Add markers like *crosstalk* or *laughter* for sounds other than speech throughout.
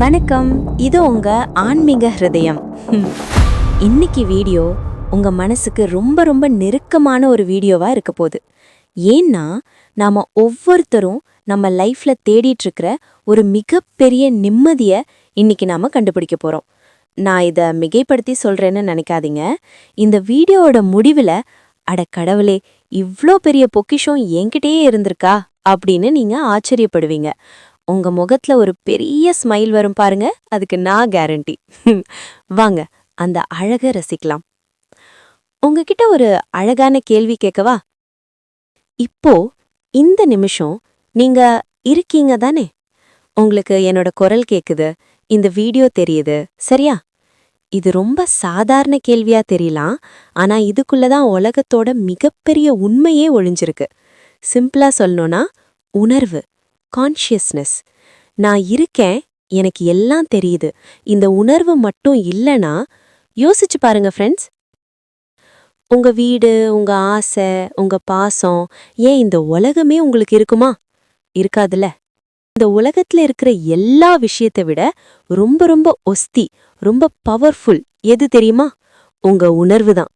வணக்கம். இது உங்க ஆன்மீக ஹிருதயம். இன்னைக்கு வீடியோ உங்க மனசுக்கு ரொம்ப ரொம்ப நெருக்கமான ஒரு வீடியோவா இருக்க போகுது. ஏன்னா நாம ஒவ்வொருத்தரும் நம்ம லைஃப்ல தேடிட்டு இருக்கிற ஒரு மிகப்பெரிய நிம்மதிய இன்னைக்கு நாம கண்டுபிடிக்க போறோம். நான் இதை மிகைப்படுத்தி சொல்றேன்னு நினைக்காதீங்க. இந்த வீடியோவோட முடிவில் அட கடவுளே இவ்வளோ பெரிய பொக்கிஷம் என்கிட்டயே இருந்திருக்கா? அப்படின்னு நீங்க ஆச்சரியப்படுவீங்க. உங்க முகத்துல ஒரு பெரிய ஸ்மைல் வரும் பாருங்க. அதுக்கு நான் கேரண்டி *laughs* வாங்க அந்த அழக ரசிக்கலாம். உங்ககிட்ட ஒரு அழகான கேள்வி கேட்கவா? இப்போ இந்த நிமிஷம் நீங்க இருக்கீங்க தானே? உங்களுக்கு என்னோட குரல் கேக்குது இந்த வீடியோ தெரியுது சரியா? இது ரொம்ப சாதாரண கேள்வியா தெரியலாம் ஆனா இதுக்குள்ளதான் உலகத்தோட மிகப்பெரிய உண்மையே ஒழிஞ்சிருக்கு சிம்பிளா சொல்லணும்னா உணர்வு. கான்ஷியஸ்னஸ் நான் இருக்கேன் எனக்கு எல்லாம் தெரியுது. இந்த உணர்வு மட்டும் இல்லைனா யோசிச்சு பாருங்க ஃப்ரெண்ட்ஸ் உங்க வீடு உங்க ஆசை உங்க பாசம் ஏன் இந்த உலகமே உங்களுக்கு இருக்குமா? இருக்காதுல்ல. இந்த உலகத்துல இருக்கிற எல்லா விஷயத்தை விட ரொம்ப ரொம்ப ஒஸ்தி ரொம்ப பவர்ஃபுல் எது தெரியுமா? உங்க உணர்வு தான்.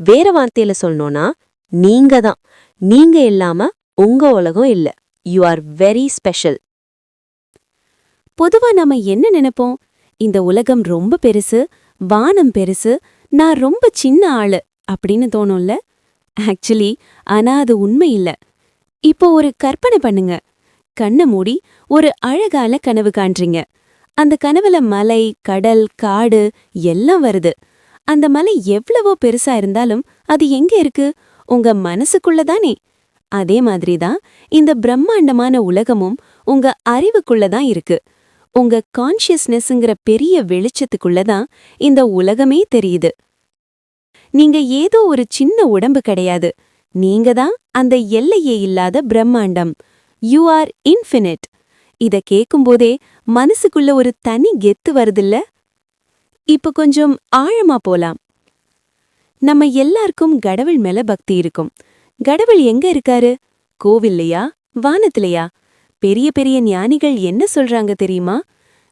வேற வார்த்தையில சொல்லணும்னா நீங்க தான். நீங்க இல்லாம உங்க உலகம் இல்ல. யூ ஆர் வெரி ஸ்பெஷல் பொதுவா நாம என்ன நினைப்போம்? இந்த உலகம் ரொம்ப பெருசு வானம் பெருசு நான் ரொம்ப சின்ன ஆளு அப்படின்னு தோணும்ல? ஆக்சுவலி ஆனா அது உண்மை இல்ல. இப்போ ஒரு கற்பனை பண்ணுங்க. கண்ணை மூடி ஒரு அழகால கனவு காண்றீங்க. அந்த கனவுல மலை கடல் காடு எல்லாம் வருது. அந்த மலை எவ்வளவோ பெருசா இருந்தாலும் அது எங்க இருக்கு? உங்க மனசுக்குள்ள தானே அதே மாதிரி தான் இந்த பிரம்மாண்டமான உலகமும் உங்க அறிவுக்குள்ள தான் இருக்கு. உங்க கான்ஷியஸ்னஸ்ங்கிற பெரிய வெளிச்சத்துக்குள்ள தான் இந்த உலகமே தெரியுது. நீங்க ஏதோ ஒரு சின்ன உடம்பு கிடையாது. நீங்க தான் அந்த எல்லையே இல்லாத பிரம்மாண்டம். யூ ஆர் இன்ஃபினிட் இத கேக்கும்போதே மனசுக்குள்ள ஒரு தனி கெத்து வருதில்ல? இப்ப கொஞ்சம் ஆழமா போலாம். நம்ம எல்லாருக்கும் கடவுள் மேல பக்தி இருக்கும். கடவுள் எங்க இருக்காரு? கோவில்லையா? வானத்திலையா? பெரிய பெரிய ஞானிகள் என்ன சொல்றாங்க தெரியுமா?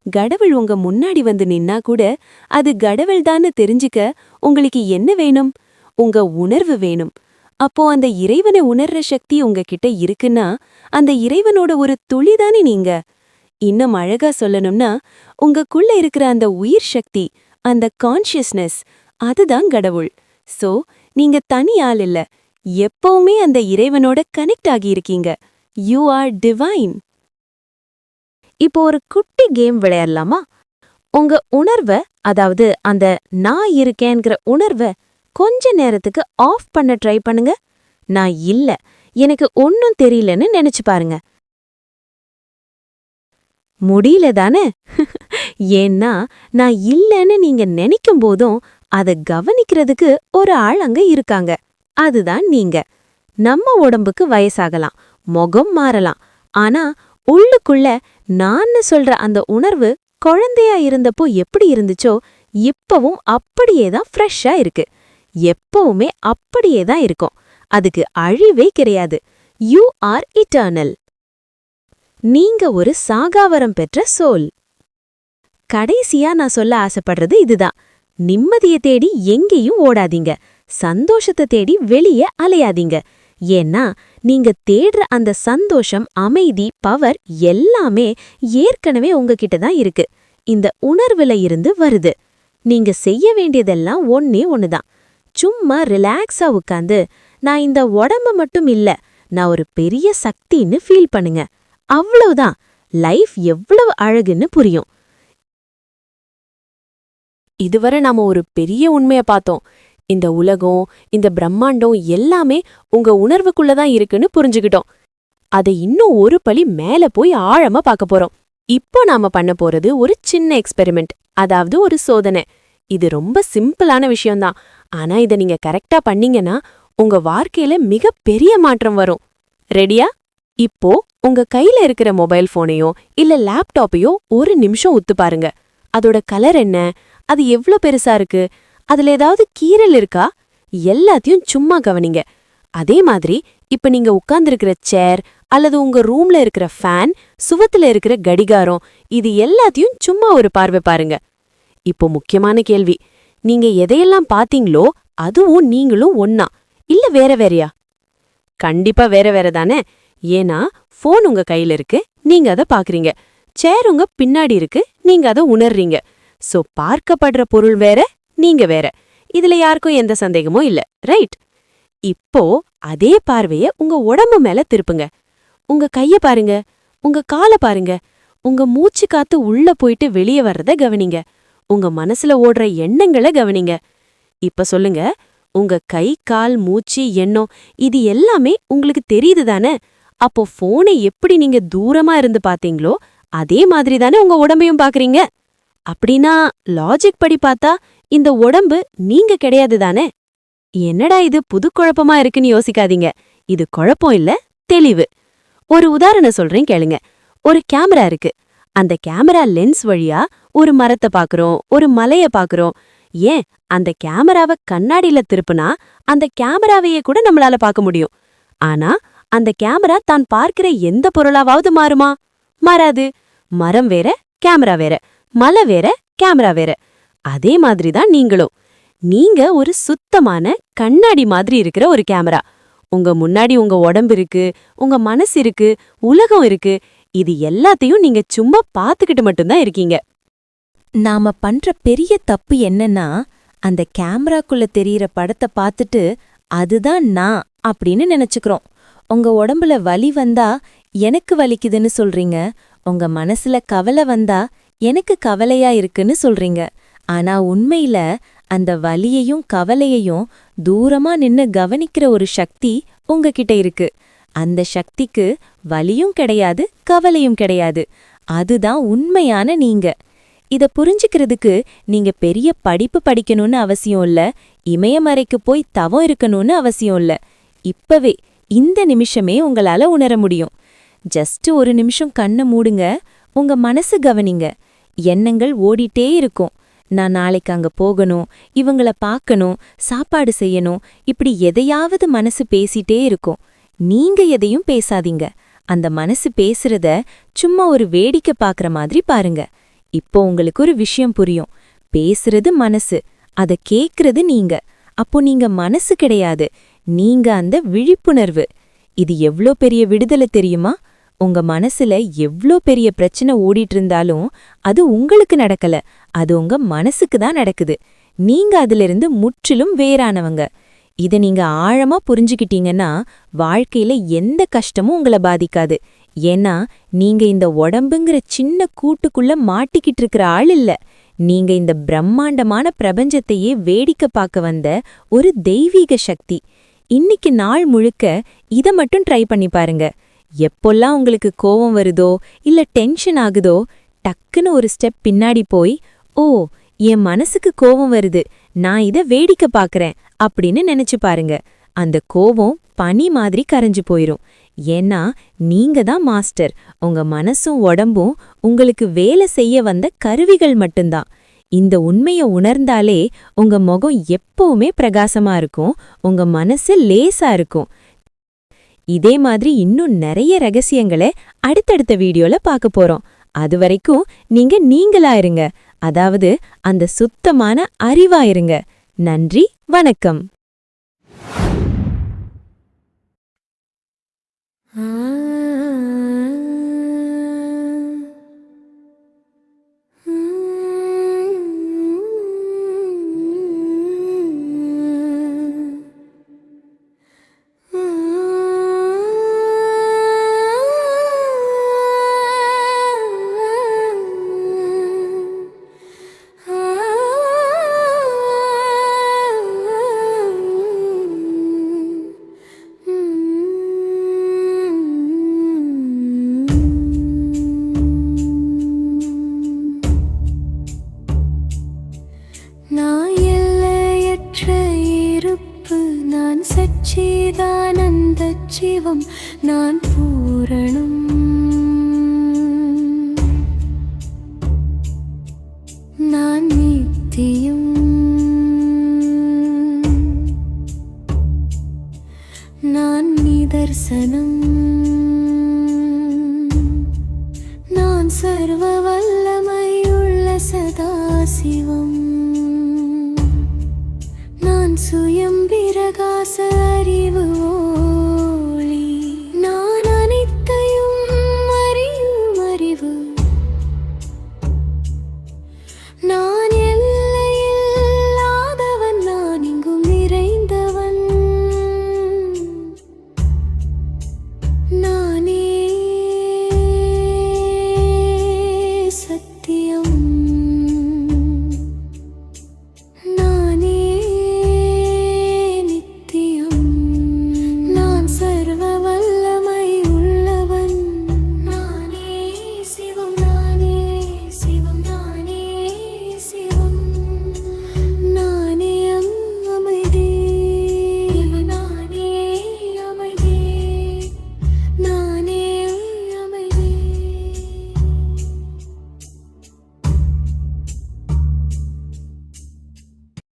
கடவுள் உங்க முன்னாடி வந்து நின்னா கூட அது கடவுள்தான்னு தெரிஞ்சுக்க உங்களுக்கு என்ன வேணும்? உங்க உணர்வு வேணும். அப்போ அந்த இறைவனை உணர்ற சக்தி உங்ககிட்ட இருக்குன்னா அந்த இறைவனோட ஒரு துளிதானே நீங்க. இன்னும் அழகா சொல்லணும்னா உங்களுக்குள்ள இருக்கிற அந்த உயிர் சக்தி அந்த கான்ஷியஸ்னஸ் அதுதான் கடவுள். சோ நீங்க தனி ஆள் இல்ல. எப்பவுமே அந்த இறைவனோட கனெக்ட் ஆகியிருக்கீங்க. யூ ஆர் டிவைன் இப்போ ஒரு குட்டி கேம் விளையாடலாமா? உங்க உணர்வ அதாவது அந்த நான் இருக்கேங்கிற உணர்வ கொஞ்ச நேரத்துக்கு ஆஃப் பண்ண ட்ரை பண்ணுங்க. நான் இல்ல எனக்கு ஒன்னும் தெரியலன்னு நினைச்சு பாருங்க. முடியல தானே? ஏன்னா நான் இல்லன்னு நீங்க நினைக்கும் போதும் அத கவனிக்கிறதுக்கு ஒரு ஆள் அங்க இருக்காங்க. அதுதான் நீங்க. நம்ம உடம்புக்கு வயசாகலாம் முகம் மாறலாம். ஆனா உள்ளுக்குள்ள நான்னு சொல்ற அந்த உணர்வு குழந்தையா இருந்தப்போ எப்படி இருந்துச்சோ இப்பவும் அப்படியே தான் ஃப்ரெஷ்ஷா இருக்கு. எப்பவுமே அப்படியே தான் இருக்கும். அதுக்கு அழிவே கிடையாது. யூ ஆர் இட்டர்னல் நீங்க ஒரு சாகாவரம் பெற்ற சோல். கடைசியா நான் சொல்ல ஆசைப்படுறது இதுதான். நிம்மதிய தேடி எங்கேயும் ஓடாதீங்க. சந்தோஷத்தை தேடி வெளியே அலையாதீங்க. ஏன்னா நீங்க தேடுற அந்த சந்தோஷம் அமைதி பவர் எல்லாமே ஏற்கனவே உங்ககிட்ட தான் இருக்கு. இந்த உணர்வுல இருந்து வருது. நீங்க செய்ய வேண்டியதெல்லாம் ஒன்னே ஒண்ணுதான். சும்மா ரிலாக்ஸா உட்காந்து நான் இந்த உடம்ப மட்டும் இல்ல நான் ஒரு பெரிய சக்தின்னு ஃபீல் பண்ணுங்க. அவ்வளவுதான். லைஃப் எவ்வளவு அழகுன்னு புரியும். இதுவரை நாம ஒரு பெரிய உண்மைய பார்த்தோம். இந்த உலகம் இந்த பிரம்மாண்டம் எல்லாமே உங்க உணர்வுக்குள்ள தான் இருக்குன்னு புரிஞ்சுக்கிட்டோம். அதை இன்னும் ஒரு படி மேல போய் ஆழமா பார்க்க போறோம். இப்போ நாம பண்ண போறது ஒரு சின்ன எக்ஸ்பெரிமெண்ட் அதாவது ஒரு சோதனை. இது ரொம்ப சிம்பிளான விஷயம்தான். ஆனா இத நீங்க கரெக்டா பண்ணீங்கன்னா உங்க வாழ்க்கையில மிக பெரிய மாற்றம் வரும். ரெடியா இப்போ உங்க கையில இருக்கிற மொபைல் போனையோ இல்ல லேப்டாப்பையோ ஒரு நிமிஷம் உத்து பாருங்க. அதோட கலர் என்ன? அது எவ்ளோ பெருசா இருக்கு? அதுல ஏதாவது கீறல் இருக்கா? எல்லாத்தையும் சும்மா கவனிங்க. அதே மாதிரி இப்ப நீங்க உட்கார்ந்துருக்கிற சேர் அல்லது உங்க ரூம்ல இருக்கிற ஃபேன் சுவத்துல இருக்கிற கடிகாரம் இது எல்லாத்தையும் சும்மா ஒரு பார்வை பாருங்க. இப்போ முக்கியமான கேள்வி நீங்க எதையெல்லாம் பாத்தீங்களோ அதுவும் நீங்களும் ஒன்னா இல்ல வேற வேறயா? கண்டிப்பா வேற வேற தானே? ஏன்னா ஃபோன் உங்க கையில இருக்கு நீங்க அத பாக்குறீங்க சேர் உங்க பின்னாடி இருக்கு நீங்க அத உணர்றீங்க. சோ பார்க்கப்படுற பொருள் வேற நீங்க வேற. இதுல யாருக்கும் எந்த சந்தேகமும் இல்ல. ரைட் இப்போ அதே பார்வைய உங்க உடம்பு மேல திருப்புங்க. உங்க கைய பாருங்க. உங்க கால பாருங்க. உங்க மூச்சு காத்து உள்ள போயிட்டு வெளியே வர்றத கவனிங்க. உங்க மனசுல ஓடுற எண்ணங்களை கவனிங்க. இப்ப சொல்லுங்க. உங்க கை கால் மூச்சு எண்ணம் இது எல்லாமே உங்களுக்கு தெரியுது தானே? அப்போ போனை எப்படி நீங்க தூரமா இருந்து பாத்தீங்களோ அதே மாதிரி தானே உங்க உடம்பையும் பாக்குறீங்க அப்படின்னா லாஜிக் படி பார்த்தா இந்த உடம்பு நீங்க கிடையாது தானே? என்னடா இது புது குழப்பமா இருக்குன்னு யோசிக்காதீங்க. இது குழப்பம் இல்ல தெளிவு. ஒரு உதாரணம் சொல்றேன் கேளுங்க. ஒரு கேமரா இருக்கு. அந்த கேமரா லென்ஸ் வழியா ஒரு மரத்தை பாக்குறோம் ஒரு மலைய பாக்குறோம் ஏன்? அந்த கேமராவை கண்ணாடியில திருப்புனா அந்த கேமராவையே கூட நம்மளால பார்க்க முடியும். ஆனா அந்த கேமரா தான் பார்க்கிற எந்த பொருளாவது மாறுமா? மாறாது. மரம் வேற கேமரா வேற. மலை வேற கேமரா வேற. அதே மாதிரி தான் நீங்களும். நீங்க ஒரு சுத்தமான கண்ணாடி மாதிரி இருக்கிற ஒரு கேமரா. உங்க முன்னாடி உங்க உடம்பு இருக்கு உங்க மனசு இருக்கு உலகம் இருக்கு. இது எல்லாத்தையும் நீங்க சும்மா பாத்துக்கிட்டு மட்டும்தான் இருக்கீங்க. நாம பண்ற பெரிய தப்பு என்னன்னா அந்த கேமராக்குள்ள தெரியற படத்தை பார்த்துட்டு அதுதான் நான் அப்படின்னு நினைச்சுக்கிறோம். உங்க உடம்புல வலி வந்தா எனக்கு வலிக்குதுன்னு சொல்றீங்க. உங்க மனசுல கவலை வந்தா எனக்கு கவலையா இருக்குன்னு சொல்றீங்க. ஆனா உண்மையில அந்த வலியையும் கவலையையும் தூரமா நின்னு கவனிக்கிற ஒரு சக்தி உங்ககிட்ட இருக்கு. அந்த சக்திக்கு வலியும் கிடையாது கவலையும் கிடையாது. அதுதான் உண்மையான நீங்க. இத புரிஞ்சுக்கிறதுக்கு நீங்க பெரிய படிப்பு படிக்கணும்னு அவசியம் இல்ல இமயமறைக்கு போய் தவம் இருக்கணும்னு அவசியம் இல்ல. இப்பவே இந்த நிமிஷமே உங்களால உணர முடியும். ஜஸ்ட் ஒரு நிமிஷம் கண்ணை மூடுங்க உங்க மனசு கவனிங்க. எண்ணங்கள் ஓடிட்டே இருக்கும். நான் நாளைக்கு அங்க போகணும் இவங்கள பார்க்கணும் சாப்பாடு செய்யணும் இப்படி எதையாவது மனசு பேசிட்டே இருக்கும். நீங்க எதையும் பேசாதீங்க. அந்த மனசு பேசுறத சும்மா ஒரு வேடிக்கை பார்க்கற மாதிரி பாருங்க. இப்போ உங்களுக்கு ஒரு விஷயம் புரியும். பேசுறது மனசு அத கேக்குறது நீங்க. அப்போ நீங்க மனசு கிடையாது. நீங்க அந்த விழிப்புணர்வு. இது எவ்ளோ பெரிய விடுதலை தெரியுமா? உங்க மனசுல எவ்ளோ பெரிய பிரச்சனை ஓடிட்டு இருந்தாலும் அது உங்களுக்கு நடக்கல. அது உங்க மனசுக்கு தான் நடக்குது. நீங்க அதிலிருந்து முற்றிலும் வேறானவங்க. இத நீங்க ஆழமா புரிஞ்சுக்கிட்டீங்கன்னா வாழ்க்கையில எந்த கஷ்டமும் உங்களை பாதிக்காது. ஏன்னா நீங்க இந்த உடம்புங்கிற சின்ன கூட்டுக்குள்ள மாட்டிக்கிட்டு இருக்கிற ஆள் இல்ல. நீங்க இந்த பிரம்மாண்டமான பிரபஞ்சத்தையே வேடிக்கை பார்க்க வந்த ஒரு தெய்வீக சக்தி. இன்னைக்கு நாள் முழுக்க இத மட்டும் ட்ரை பண்ணி பாருங்க. எப்பொல்லாம் உங்களுக்கு கோவம் வருதோ இல்ல டென்ஷன் ஆகுதோ டக்குன்னு ஒரு ஸ்டெப் பின்னாடி போய் ஓ என் மனசுக்கு கோவம் வருது நான் இத வேடிக்கை பார்க்கறேன் அப்படின்னு நினைச்சு பாருங்க. அந்த கோவம் பனி மாதிரி கரைஞ்சு போயிரும். ஏன்னா நீங்க தான் மாஸ்டர் உங்க மனசும் உடம்பும் உங்களுக்கு வேலை செய்ய வந்த கருவிகள் மட்டும்தான். இந்த உண்மைய உணர்ந்தாலே உங்க முகம் எப்பவுமே பிரகாசமா இருக்கும் உங்க மனசு லேசா இருக்கும். இதே மாதிரி இன்னும் நிறைய ரகசியங்களை அடுத்தடுத்த வீடியோல பார்க்க போறோம். அது வரைக்கும் நீங்க நீங்களா இருங்க. அதாவது அந்த சுத்தமான அறிவா இருங்க. நன்றி வணக்கம். ஆ. நான் பூரணம். நான் நித்தியம். நான் நிதர்சனம். நான் சர்வ வல்லமையுள்ள சதாசிவம். நான் சுய